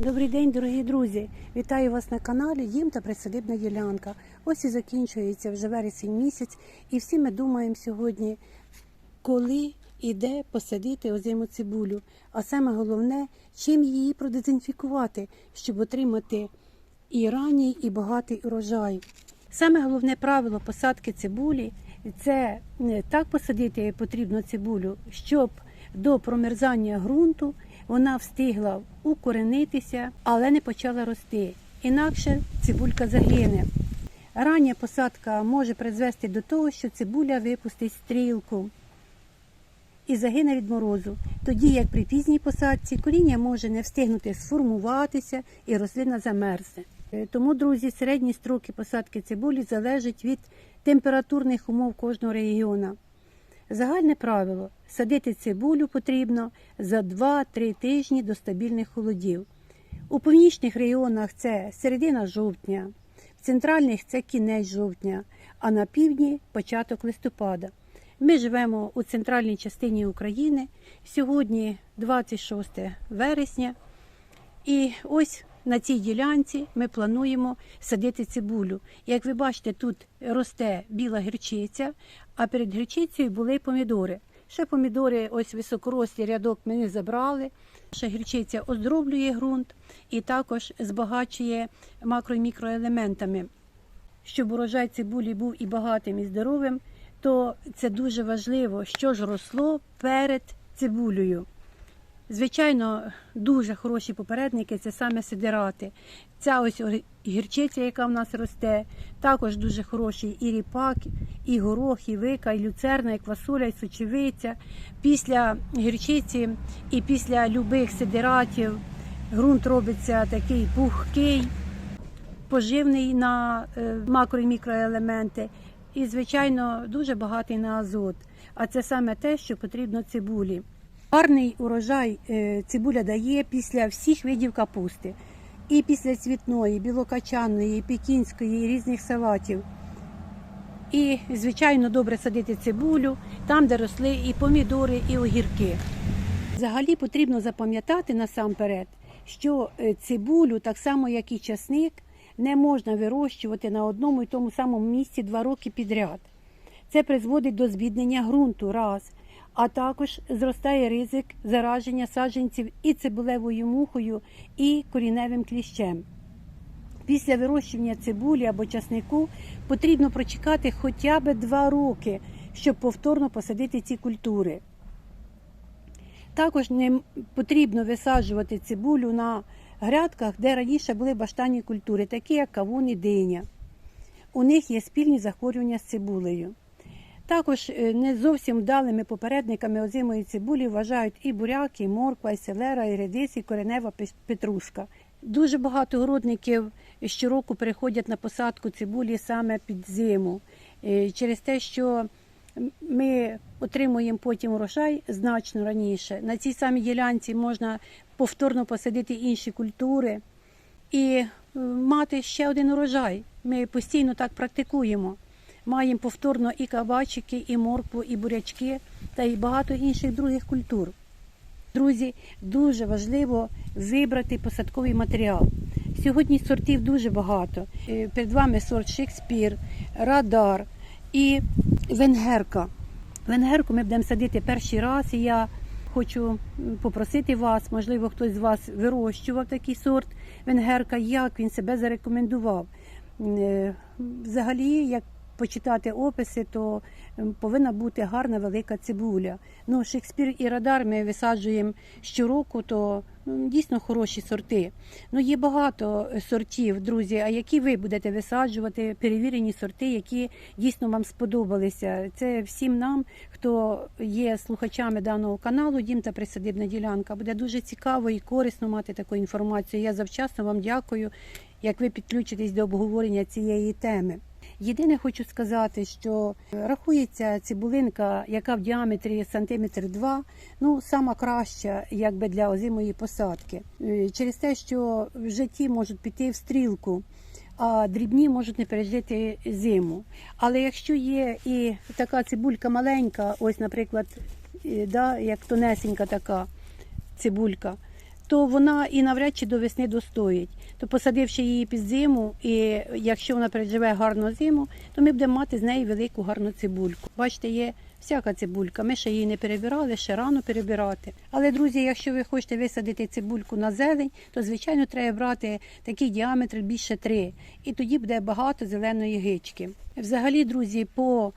Добрий день, дорогі друзі! Вітаю вас на каналі Дім та присадибна ділянка. Ось і закінчується вже вересень місяць, і всі ми думаємо сьогодні, коли і де посадити озиму цибулю. А саме головне, чим її продезінфікувати, щоб отримати і ранній, і багатий урожай. Саме головне правило посадки цибулі це так посадити потрібно цибулю, щоб до промерзання ґрунту вона встигла укоренитися, але не почала рости. Інакше цибулька загине. Рання посадка може призвести до того, що цибуля випустить стрілку і загине від морозу. Тоді, як при пізній посадці, коріння може не встигнути сформуватися і рослина замерзне. Е, Тому, друзі, середні строки посадки цибулі залежать від температурних умов кожного регіону. Загальне правило садити цибулю потрібно за 2-3 тижні до стабільних холодів. У північних регіонах це середина жовтня, в центральних це кінець жовтня, а на півдні початок листопада. Ми живемо у центральній частині України. Сьогодні 26 вересня. І ось на цій ділянці ми плануємо садити цибулю. Як ви бачите, тут росте біла гірчиця, а перед гірчицею були помідори. Ще помідори, ось високорослий рядок ми не забрали. Ще гірчиця оздоблює ґрунт і також збагачує макро і мікроелементами. Щоб урожай цибулі був і багатим, і здоровим, то це дуже важливо, що ж росло перед цибулею. Звичайно, дуже хороші попередники це саме сидирати. Ця ось гірчиця, яка в нас росте, також дуже хороший і ріпак, і горох, і вика, і люцерна, і квасоля, і сочевиця. Після гірчиці і після любих сидиратів ґрунт робиться такий пухкий, поживний на е, макро і мікроелементи. І, звичайно, дуже багатий на азот. А це саме те, що потрібно цибулі. Гарний урожай е, цибуля дає після всіх видів капусти. І після цвітної, білокачаної, пекінської, різних салатів. І, звичайно, добре садити цибулю там, де росли і помідори, і огірки. Взагалі потрібно запам'ятати насамперед, що е, цибулю, так само як і часник, не можна вирощувати на одному і тому самому місці два роки підряд. Це призводить до збіднення ґрунту раз, а також зростає ризик зараження саджанців і цибулевою мухою, і коріневим кліщем. Після вирощування цибулі або часнику потрібно прочекати хоча б два роки, щоб повторно посадити ці культури. Також не потрібно висаджувати цибулю на грядках, де раніше були баштанні культури, такі як кавун і диня. У них є спільні захворювання з цибулею. Також е, не зовсім вдалими попередниками озимої цибулі вважають і буряк, і морква, і селера, і редис, і коренева петрушка. Дуже багато городників щороку переходять на посадку цибулі саме під зиму, е, через те, що ми отримуємо потім урожай значно раніше. На цій самій ділянці можна повторно посадити інші культури і е, мати ще один урожай. Ми постійно так практикуємо. Маємо повторно і кабачики, і моркву, і бурячки та і багато інших других культур. Друзі, дуже важливо вибрати посадковий матеріал. Сьогодні сортів дуже багато. Е, Перед вами сорт Шекспір, Радар і Венгерка. Венгерку ми будемо садити перший раз, і я хочу попросити вас, можливо, хтось з вас вирощував такий сорт венгерка, як він себе зарекомендував. Е, Взагалі, як почитати описи, то ем, повинна бути гарна велика цибуля. Ну, Шекспір і Радар ми висаджуємо щороку, то ну, дійсно хороші сорти. Ну, є багато е, сортів, друзі. А які ви будете висаджувати, перевірені сорти, які дійсно вам сподобалися. Це всім нам, хто є слухачами даного каналу, Дім та присадибна ділянка. Буде дуже цікаво і корисно мати таку інформацію. Я завчасно вам дякую, як ви підключитесь до обговорення цієї теми. Єдине хочу сказати, що рахується цибулинка, яка в діаметрі сантиметр два, ну сама краща, якби для озимої посадки, Е, через те, що в житті можуть піти в стрілку. А дрібні можуть не пережити зиму. Але якщо є і така цибулька маленька, ось, наприклад, е, да, як тонесенька така цибулька, то вона і навряд чи до весни достоїть. То посадивши її під зиму, і якщо вона переживе гарну зиму, то ми будемо мати з неї велику гарну цибульку. Бачите, є всяка цибулька. Ми ще її не перебирали, ще рано перебирати. Але, друзі, якщо ви хочете висадити цибульку на зелень, то звичайно треба брати такий діаметр більше 3. І тоді буде багато зеленої гички. Взагалі, друзі, по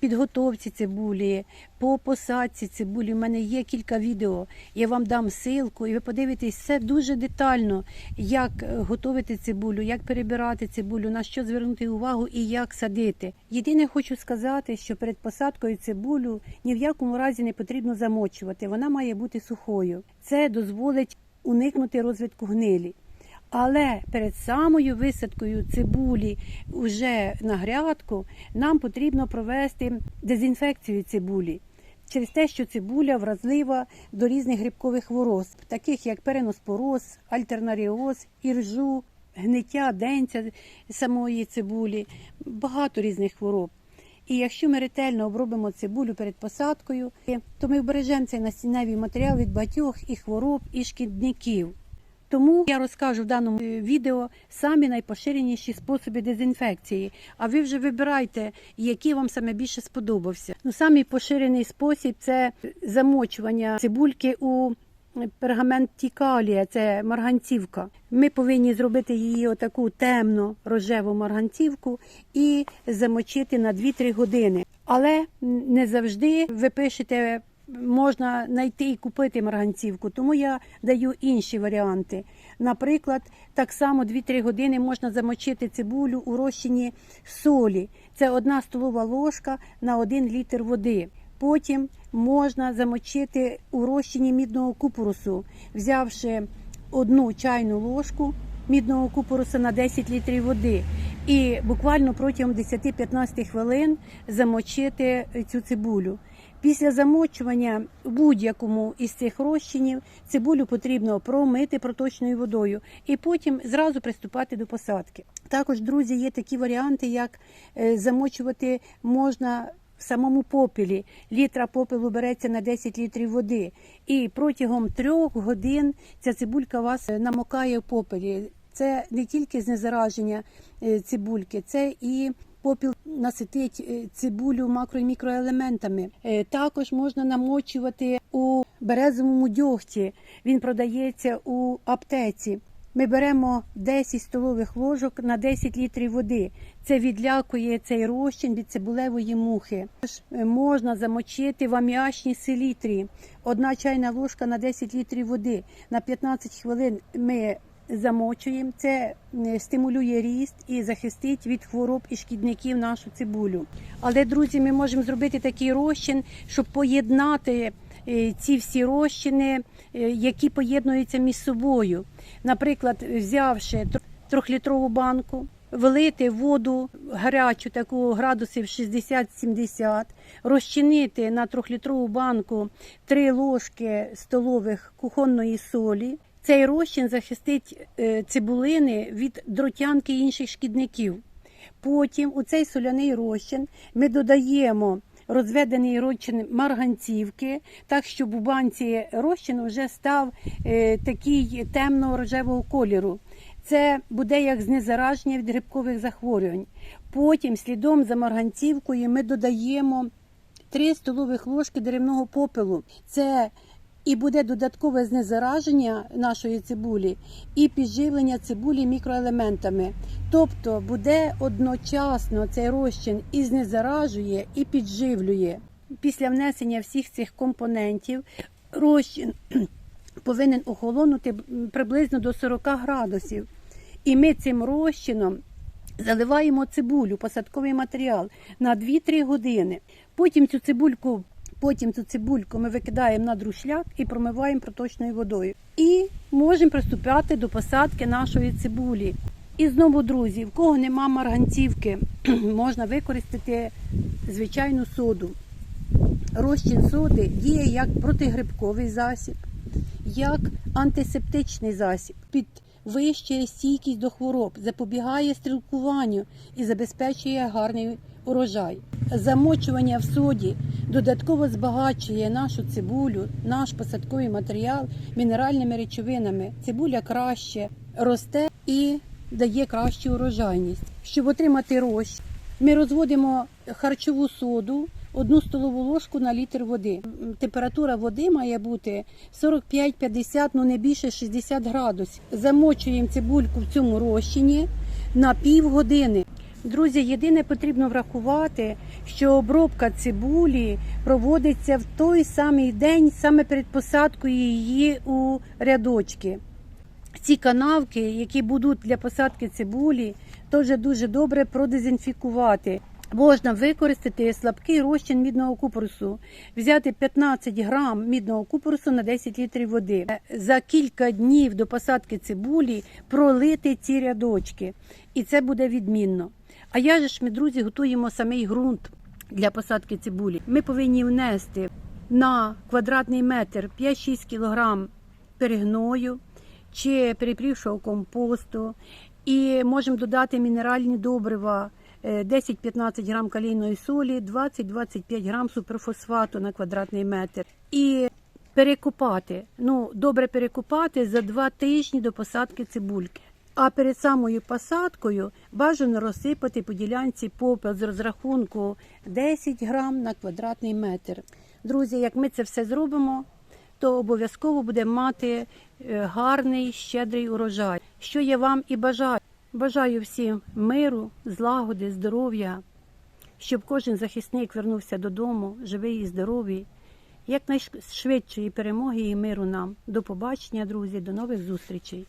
підготовці цибулі, по посадці цибулі. У мене є кілька відео. Я вам дам ссылку, і ви подивитесь все дуже детально, як е, готувати цибулю, як перебирати цибулю, на що звернути увагу і як садити. Єдине хочу сказати, що перед посадкою цибулю ні в якому разі не потрібно замочувати. Вона має бути сухою. Це дозволить уникнути розвитку гнилі. Але перед самою висадкою цибулі вже на грядку нам потрібно провести дезінфекцію цибулі через те, що цибуля вразлива до різних грибкових хвороб, таких як переноспороз, альтернаріоз, іржу, гниття денця самої цибулі, багато різних хвороб. І якщо ми ретельно обробимо цибулю перед посадкою, то ми вбережемо цей насінневий матеріал від багатьох і хвороб, і шкідників. Тому я розкажу в даному е, відео самі найпоширеніші способи дезінфекції. А ви вже вибирайте, який вам саме більше сподобався. Ну, самий поширений спосіб це замочування цибульки у пергаменті калія, це марганцівка. Ми повинні зробити її отаку темно рожеву марганцівку і замочити на 2-3 години. Але не завжди ви пишете можна знайти і купити марганцівку, тому я даю інші варіанти. Наприклад, так само 2-3 години можна замочити цибулю у розчині солі. Це одна столова ложка на 1 літр води. Потім можна замочити у розчині мідного купорусу, взявши одну чайну ложку мідного купоруса на 10 літрів води. І буквально протягом 10-15 хвилин замочити цю цибулю. Після замочування в будь-якому із цих розчинів цибулю потрібно промити проточною водою і потім зразу приступати до посадки. Також, друзі, є такі варіанти, як е, замочувати можна в самому попелі. Літра попелу береться на 10 літрів води, і протягом трьох годин ця цибулька вас намокає в попелі. Це не тільки знезараження е, цибульки, це і попіл наситить е, цибулю макро і мікроелементами. Е, Також можна намочувати у березовому дьогті. Він продається у аптеці. Ми беремо 10 столових ложок на 10 літрів води. Це відлякує цей розчин від цибулевої мухи. Е, Можна замочити в аміачній селітрі. Одна чайна ложка на 10 літрів води. На 15 хвилин ми замочуємо. Це е, стимулює ріст і захистить від хвороб і шкідників нашу цибулю. Але, друзі, ми можемо зробити такий розчин, щоб поєднати е, ці всі розчини, е, які поєднуються між собою. Наприклад, взявши трьохлітрову банку. Влити воду гарячу, таку градусів 60-70, розчинити на трьохлітрову банку 3 ложки столових кухонної солі. Цей розчин захистить е, цибулини від дротянки і інших шкідників. Потім у цей соляний розчин ми додаємо розведений розчин марганцівки, так щоб у банці розчину вже став е, такий темно-рожевого кольору. Це буде як знезараження від грибкових захворювань. Потім, слідом за марганцівкою, ми додаємо 3 столових ложки деревного попелу. Це і буде додаткове знезараження нашої цибулі і підживлення цибулі мікроелементами. Тобто буде одночасно цей розчин і знезаражує, і підживлює. Після внесення всіх цих компонентів розчин повинен охолонути приблизно до 40 градусів. І ми цим розчином заливаємо цибулю, посадковий матеріал на 2-3 години. Потім цю цибульку, потім цю цибульку ми викидаємо на друшляк і промиваємо проточною водою. І можемо приступати до посадки нашої цибулі. І знову, друзі, в кого нема марганцівки, можна використати звичайну соду. Розчин соди діє як протигрибковий засіб, як антисептичний засіб, підвищує стійкість до хвороб, запобігає стрілкуванню і забезпечує гарний урожай. Замочування в соді додатково збагачує нашу цибулю, наш посадковий матеріал мінеральними речовинами. Цибуля краще росте і дає кращу урожайність. Щоб отримати розчин, ми розводимо харчову соду. Одну столову ложку на літр води. Температура води має бути 45-50, ну не більше 60 градусів. Замочуємо цибульку в цьому розчині на півгодини. Друзі, єдине потрібно врахувати, що обробка цибулі проводиться в той самий день, саме перед посадкою її у рядочки. Ці канавки, які будуть для посадки цибулі, теж дуже добре продезінфікувати. Можна використати слабкий розчин мідного купорусу, взяти 15 грам мідного купорусу на 10 літрів води. За кілька днів до посадки цибулі пролити ці рядочки, і це буде відмінно. А я ж ми, друзі, готуємо самий ґрунт для посадки цибулі. Ми повинні внести на квадратний метр 5-6 кг перегною чи перепрівшого компосту, і можемо додати мінеральні добрива. е, 10-15 грам калійної солі, 20-25 грам суперфосфату на квадратний метр. І перекопати. Ну, добре перекопати за два тижні до посадки цибульки. А перед самою посадкою бажано розсипати по ділянці попел з розрахунку 10 грам на квадратний метр. Друзі, як ми це все зробимо, то обов'язково буде мати е, гарний щедрий урожай. Що я вам і бажаю. Бажаю всім миру, злагоди, здоров'я, щоб кожен захисник вернувся додому, живий і здоровий. Якнайшвидшої перемоги і миру нам. До побачення, друзі, до нових зустрічей.